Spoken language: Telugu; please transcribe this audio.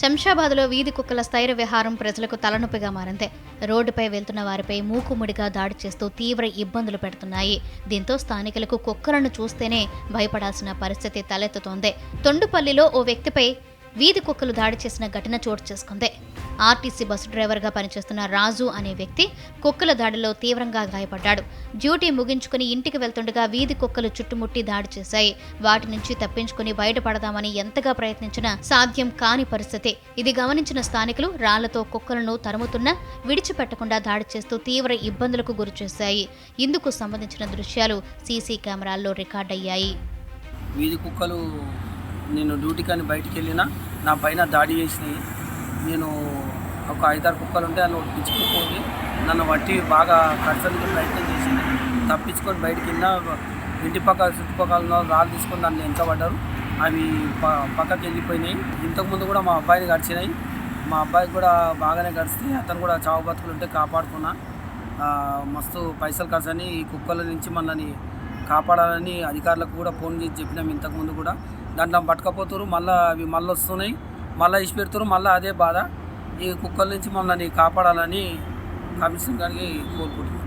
శంషాబాద్లో వీధి కుక్కల స్థైర్య విహారం ప్రజలకు తలనొప్పిగా మారింది. రోడ్డుపై వెళ్తున్న వారిపై మూకుముడిగా దాడి చేస్తూ తీవ్ర ఇబ్బందులు పెడుతున్నాయి. దీంతో స్థానికులకు కుక్కలను చూస్తేనే భయపడాల్సిన పరిస్థితి తలెత్తుతోంది. తొండుపల్లిలో ఓ వ్యక్తిపై వీధి కుక్కలు దాడి చేసిన ఘటన చోటు చేసుకుంది. ఆర్టీసీ బస్సు డ్రైవర్గా పనిచేస్తున్న రాజు అనే వ్యక్తి కుక్కల దాడిలో తీవ్రంగా గాయపడ్డాడు. డ్యూటీ ముగించుకుని ఇంటికి వెళ్తుండగా వీధి కుక్కలు చుట్టుముట్టి దాడి చేశాయి. వాటి నుంచి తప్పించుకుని బయటపడదామని ఎంతగా ప్రయత్నించినా సాధ్యం కాని పరిస్థితి. ఇది గమనించిన స్థానికులు రాళ్ళతో కుక్కలను తరుముతున్నా విడిచిపెట్టకుండా దాడి చేస్తూ తీవ్ర ఇబ్బందులకు గురిచేశాయి. ఇందుకు సంబంధించిన దృశ్యాలు సీసీ కెమెరాల్లో రికార్డయ్యాయి. వీధి కుక్కలు నేను డ్యూటీకని బయటికి వెళ్ళినా నా పైన దాడి చేసినాయి నేను ఒక ఐదారు కుక్కలు ఉంటే అందులో ఒకటి పిచ్చుకుపోయి నన్ను వట్టి బాగా కడచడానికి ప్రయత్నం చేసింది తప్పించుకొని బయటికి వెళ్ళినా ఇంటి పక్క చుట్టుపక్కల ఉన్న రాళ్ళు తీసుకొని నన్ను ఎంచబడ్డారు. అవి ప పక్కకి వెళ్ళిపోయినాయి. ఇంతకుముందు కూడా మా అబ్బాయిని గడిచినాయి. మా అబ్బాయికి కూడా బాగానే గడిస్తే అతను కూడా చావు బతుకులు ఉంటే కాపాడుకున్నా. మస్తు పైసలు ఖర్చు అని ఈ కుక్కల నుంచి మనల్ని కాపాడాలని అధికారులకు కూడా ఫోన్ చేసి చెప్పినాం ఇంతకుముందు కూడా. దాంట్లో పట్టుకపోతారు మళ్ళీ అవి మళ్ళీ వస్తున్నాయి మళ్ళీ ఇచ్చి పెడతారు మళ్ళీ అదే బాధ. ఈ కుక్కల నుంచి మమ్మల్ని కాపాడాలని కమిషన్ గారికి కోరుకుంటున్నాం.